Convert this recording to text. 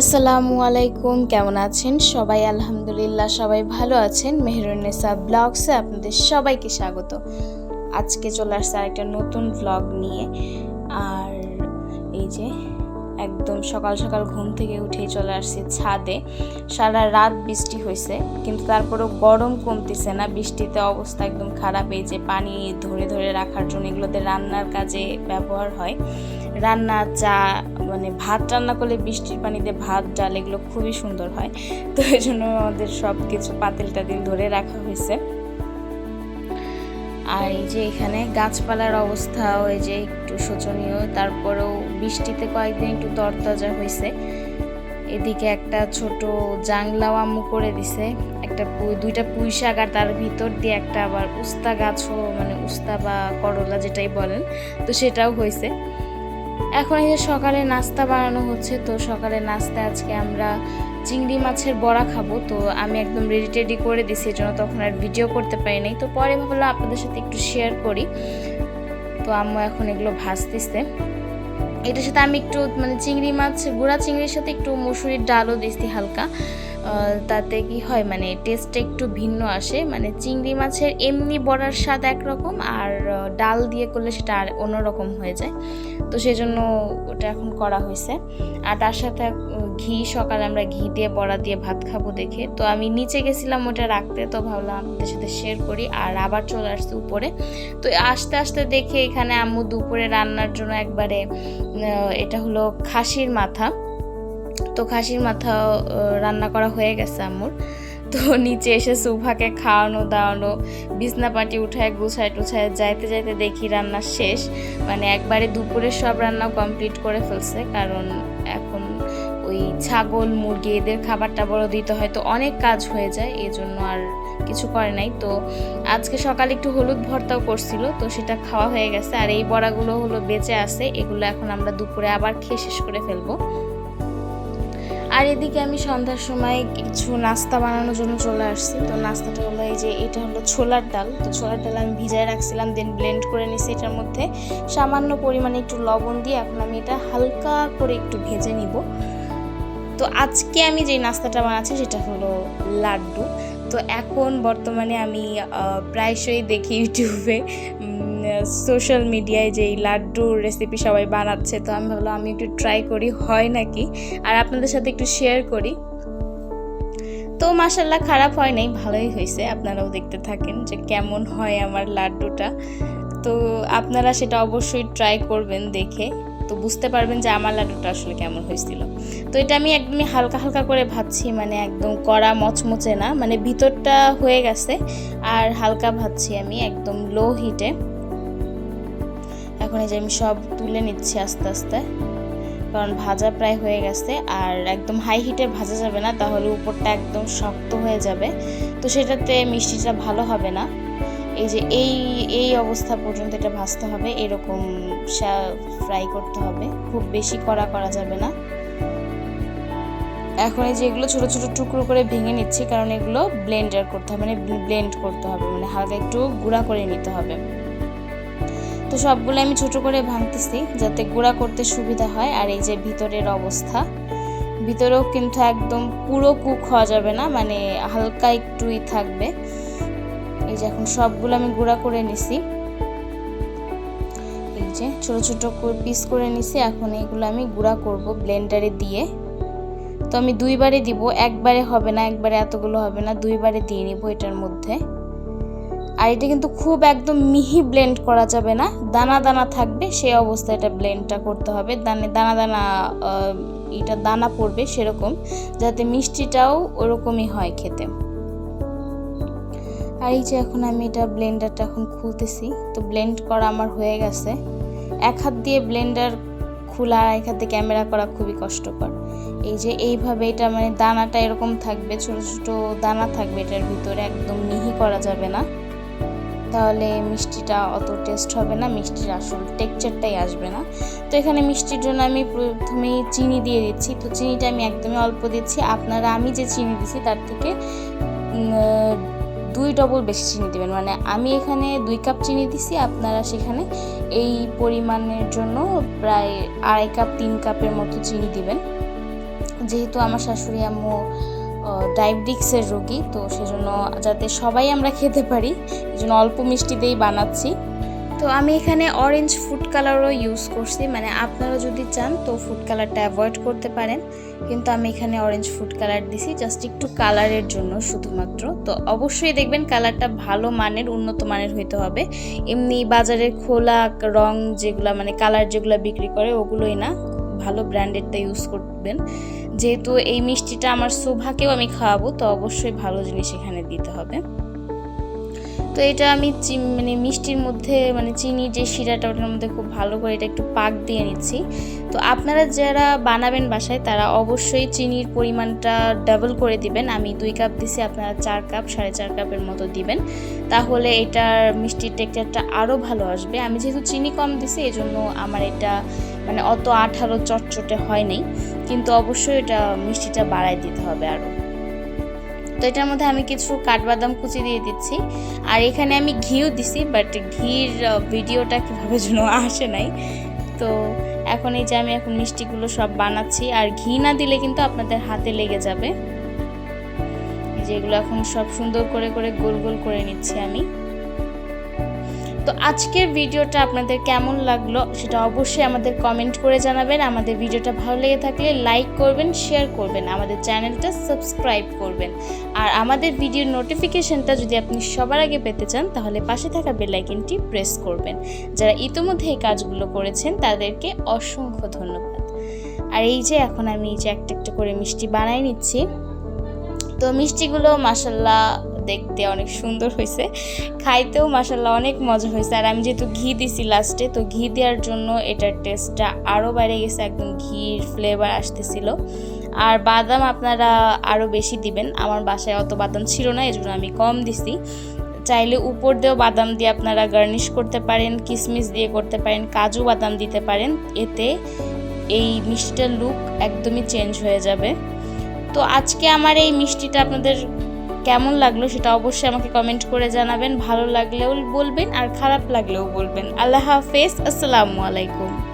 আসসালামু আলাইকুম, কেমন আছেন? সবাই আলহামদুলিল্লাহ সবাই ভালো আছেন। মেহরুন্নেসা ব্লগসে আপনাদের সবাইকে স্বাগত। আজকে চলে আসছে একটা নতুন ব্লগ নিয়ে। আর এই যে একদম সকাল সকাল ঘুম থেকে উঠেই চলে আসছি ছাদে। সারা রাত বৃষ্টি হয়েছে কিন্তু তারপরেও গরম কমতেছে না। বৃষ্টিতে অবস্থা একদম খারাপ, এই যে পানি ধরে ধরে রাখার জন্য এগুলোতে রান্নার কাজে ব্যবহার হয়। রান্না, চা মানে ভাত রান্না করলে বৃষ্টির পানিতে ভাত, ডাল এগুলো খুবই সুন্দর হয়। তো এই জন্য আমাদের সব কিছু পাতিল টাতিল ধরে রাখা হয়েছে। আর এই যে এখানে গাছপালার অবস্থা, ওই যে একটু শোচনীয়, তারপরেও বৃষ্টিতে কয়েকদিন একটু তরতাজা হয়েছে। এদিকে একটা ছোট জাংলাও আম্মু করে দিছে। একটা দুইটা পুঁই শাক আর তার ভিতর দিয়ে একটা আবার উস্তা গাছও মানে উস্তা বা করলা যেটাই বলেন, তো সেটাও হয়েছে। এখন এই যে সকালে নাস্তা বানানো হচ্ছে, তো সকালে নাস্তা আজকে আমরা চিংড়ি মাছের বড়া খাব। তো আমি একদম রেডি টেডি করে দিছি এই জন্য তখন আর ভিডিও করতে পারি নাই তো পরে ভাবলাম আপনাদের সাথে একটু শেয়ার করি। তো আম্মু এখন এগুলো ভাজতেছে। এটার সাথে আমি একটু মানে চিংড়ি মাছ, গুঁড়া চিংড়ির সাথে একটু মুসুরির ডালও দিচ্ছি হালকা। তাতে কি হয় মানে টেস্টটা একটু ভিন্ন আসে। মানে চিংড়ি মাছের এমনি বড়ার স্বাদ একরকম আর ডাল দিয়ে করলে সেটা আর অন্যরকম হয়ে যায়। তো সেই জন্য ওটা এখন করা হয়েছে। আর তার সাথে ঘি, সকালে আমরা ঘি দিয়ে, বড়া দিয়ে ভাত খাব দেখে। তো আমি নিচে গেছিলাম ওটা রাখতে, তো ভাবলাম আপনাদের সাথে শেয়ার করি আর আবার চলে আসছি উপরে। তো আস্তে আস্তে দেখে এখানে আম্মু দুপুরে রান্নার জন্য একবারে এটা হলো খাসির মাথা। তো খাসির মাথা রান্না করা হয়ে গেছে আম্মুর। তো নিচে এসে সুভাকে খাওয়ানো, দাওয়ানো, বিছনা পাটি উঠায়, গুছায় টুছায়, যাইতে যাইতে দেখি রান্না শেষ। মানে একবারে দুপুরে সব রান্না কমপ্লিট করে ফেলছে, কারণ এখন ওই ছাগল, মুরগি, এদের খাবার টাবারও দিতে হয় তো অনেক কাজ হয়ে যায় এই জন্য আর কিছু করে নাই। তো আজকে সকালে একটু হলুদ ভর্তাও করছিল, তো সেটা খাওয়া হয়ে গেছে। আর এই বড়াগুলো হলো বেঁচে আছে, এগুলো এখন আমরা দুপুরে আবার খেয়ে শেষ করে ফেলব। আর এদিকে আমি সন্ধ্যার সময় কিছু নাস্তা বানানোর জন্য চলে আসছি। তো নাস্তাটা হলো এই যে, এটা হলো ছোলার ডাল। তো ছোলার ডাল আমি ভিজায় রাখছিলাম দেন ব্লেন্ড করে নিছি এটার মধ্যে। সামান্য পরিমাণে একটু লবণ দিয়ে এখন আমি এটা হালকা করে একটু ভেজে নিব। তো আজকে আমি যে নাস্তাটা বানাচ্ছি সেটা হলো লাড্ডু। তো এখন বর্তমানে আমি প্রায়শই দেখি ইউটিউবে সোশ্যাল মিডিয়ায় যে এই লাড্ডুর রেসিপি সবাই বানাচ্ছে, তো আমি ভাবলাম আমি একটু ট্রাই করি, হয় নাকি? আর আপনাদের সাথে একটু শেয়ার করি। তো মাসাল্লাহ খারাপ হয় নাই, ভালোই হয়েছে, আপনারাও দেখতে থাকেন যে কেমন হয় আমার লাড্ডুটা। তো আপনারা সেটা অবশ্যই ট্রাই করবেন দেখে, তো বুঝতে পারবেন যে আমার লাড্ডুটা আসলে কেমন হয়েছিল। তো এটা আমি একদমই হালকা হালকা করে ভাবছি মানে একদম কড়া মচমচে না মানে ভিতরটা হয়ে গেছে, আর হালকা ভাবছি আমি একদম লো হিটে এখন এই যে আমি সব তুলে নিচ্ছি আস্তে আস্তে। কারণ ভাজা প্রায় হয়ে গেছে আর একদম হাই হিটে ভাজা যাবে না, তাহলে উপরটা একদম শক্ত হয়ে যাবে। তো সেটাতে মিষ্টিটা ভালো হবে না। এই যে এই এই অবস্থা পর্যন্ত এটা ভাজতে হবে, এরকম ফ্রাই করতে হবে। খুব বেশি কড়া করা যাবে না। এখন এই যে এগুলো ছোটো ছোট টুকরো করে ভেঙে নিচ্ছি, কারণ এগুলো ব্লেন্ডার করতে হবে মানে ব্লেন্ড করতে হবে মানে হালকা একটু গুঁড়া করে নিতে হবে। তো সবগুলো আমি ছোট করে ভাঙতেছি যাতে গুঁড়া করতে সুবিধা হয়। আর এই যে ভিতরের অবস্থা, ভিতরেও কিন্তু একদম পুরো কুক হওয়া যাবে না মানে হালকা একটুই থাকবে। এই যে এখন সবগুলো আমি গুঁড়া করে নিছি। এই যে ছোট ছোট পিস করে নিছি, এখন এইগুলো আমি গুঁড়া করব ব্লেন্ডারে দিয়ে। তো আমি দুইবারে দিব, একবারে হবে না, একবারে এতগুলো হবে না, দুইবারে দিয়ে নিব এটার মধ্যে। আর এটা কিন্তু খুব একদম মিহি ব্লেন্ড করা যাবে না। দানা দানা থাকবে সেই অবস্থায় এটা ব্লেন্ডটা করতে হবে। দানে দানা দানা এটা দানা পড়বে সেরকম, যাতে মিষ্টিটাও ওরকমই হয় খেতে। আর এই যে এখন আমি এটা ব্লেন্ডারটা এখন খুলতেছি, তো ব্লেন্ড করা আমার হয়ে গেছে। এক হাত দিয়ে ব্লেন্ডার খোলা আর এক হাতে ক্যামেরা করা খুবই কষ্টকর। এই যে এইভাবে এটা মানে দানাটা এরকম থাকবে, ছোট ছোট দানা থাকবে এটার ভিতরে, একদম মিহি করা যাবে না। তাহলে মিষ্টিটা অত টেস্ট হবে না, মিষ্টির আসল টেক্সচারটাই আসবে না। তো এখানে মিষ্টির জন্য আমি প্রথমেই চিনি দিয়ে দিচ্ছি। তো চিনিটা আমি একদমই অল্প দিচ্ছি। আপনারা, আমি যে চিনি দিচ্ছি তার থেকে দুই ডবল বেশি চিনি দেবেন। মানে আমি এখানে দুই কাপ চিনি দিছি, আপনারা সেখানে এই পরিমাণের জন্য প্রায় আড়াই কাপ তিন কাপের মতো চিনি দিবেন। যেহেতু আমার শাশুড়ি আম্মু ডায়াবেটিক্সের রোগী, তো সেজন্য যাতে সবাই আমরা খেতে পারি জন্য অল্প মিষ্টি দিয়েই বানাচ্ছি। তো আমি এখানে অরেঞ্জ ফুড কালারও ইউজ করছি মানে আপনারা যদি চান তো ফুড কালারটা অ্যাভয়েড করতে পারেন, কিন্তু আমি এখানে অরেঞ্জ ফুড কালার দিছি জাস্ট একটু কালারের জন্য শুধুমাত্র। তো অবশ্যই দেখবেন কালারটা ভালো মানের, উন্নত মানের হইতে হবে। এমনি বাজারের খোলা রং যেগুলা মানে কালার যেগুলো বিক্রি করে, ওগুলোই না ভালো ব্র্যান্ডেডটা ইউজ করবেন। যেহেতু এই মিষ্টিটা আমার শোভাকেও আমি খাওয়াবো, তো অবশ্যই ভালো জিনিস এখানে দিতে হবে। তো এটা আমি মানে মিষ্টির মধ্যে মানে চিনি যে শিরাটা, ওটার মধ্যে খুব ভালো করে এটা একটু পাক দিয়ে নিচ্ছি। তো আপনারা যারা বানাবেন বাসায়, তারা অবশ্যই চিনির পরিমাণটা ডাবল করে দিবেন। আমি দুই কাপ দিছি, আপনারা চার কাপ সাড়ে চার কাপের মতো দিবেন। তাহলে এটার মিষ্টির টেক্সচারটা আরও ভালো আসবে। আমি যেহেতু চিনি কম দিছি এই জন্য আমার এটা মানে অত আঠালো চটচটে হয়নি কিন্তু অবশ্যই এটা মিষ্টিটা বাড়ায় দিতে হবে আরও তো এটার মধ্যে আমি কিছু কাঠবাদাম কুচি দিয়ে দিচ্ছি। আর এখানে আমি ঘিও দিছি বাট ঘির ভিডিওটা কীভাবে যেন আসে নাই। তো এখন এই যে আমি এখন মিষ্টিগুলো সব বানাচ্ছি, আর ঘি না দিলে কিন্তু আপনাদের হাতে লেগে যাবে। যেগুলো এখন সব সুন্দর করে করে গোল গোল করে নিচ্ছি আমি। তো আজকের ভিডিওটা আপনাদের কেমন লাগল সেটা অবশ্যই আমাদের কমেন্ট করে জানাবেন। আমাদের ভিডিওটা ভালো লেগে থাকলে লাইক করবেন শেয়ার করবেন, আমাদের চ্যানেলটা সাবস্ক্রাইব করবেন। আর আমাদের ভিডিওর নোটিফিকেশনটা যদি আপনি সবার আগে পেতে চান, তাহলে পাশে থাকা বেল আইকনটি প্রেস করবেন। যারা ইতিমধ্যে এই কাজগুলো করেছেন, তাদেরকে অসংখ্য ধন্যবাদ। আর এই যে এখন আমি এই যে একটা একটা করে মিষ্টি বানাই নিচ্ছি। তো মিষ্টিগুলো মাসাল্লাহ দেখতে অনেক সুন্দর হয়েছে। খাইতেও মাসাল্লাহ অনেক মজা হয়েছে। আর আমি যেহেতু ঘি দিছি লাস্টে, তো ঘি দেওয়ার জন্য এটার টেস্টটা আরও বেড়ে গেছে। একদম ঘির ফ্লেভার আসতেছিল। আর বাদাম আপনারা আরও বেশি দিবেন। আমার বাসায় অত বাদাম ছিল না এই জন্য আমি কম দিছি। চাইলে উপর দিয়েও বাদাম দিয়ে আপনারা গার্নিশ করতে পারেন কিশমিশ দিয়ে করতে পারেন, কাজু বাদাম দিতে পারেন। এতে এই মিষ্টিটার লুক একদমই চেঞ্জ হয়ে যাবে। তো আজকে আমার এই মিষ্টিটা আপনাদের কেমন লাগল সেটা অবশ্যই আমাকে কমেন্ট করে জানাবেন, ভালো লাগলেও বলবেন আর খারাপ লাগলেও বলবেন। আল্লাহ হাফেজ, আসসালামু আলাইকুম।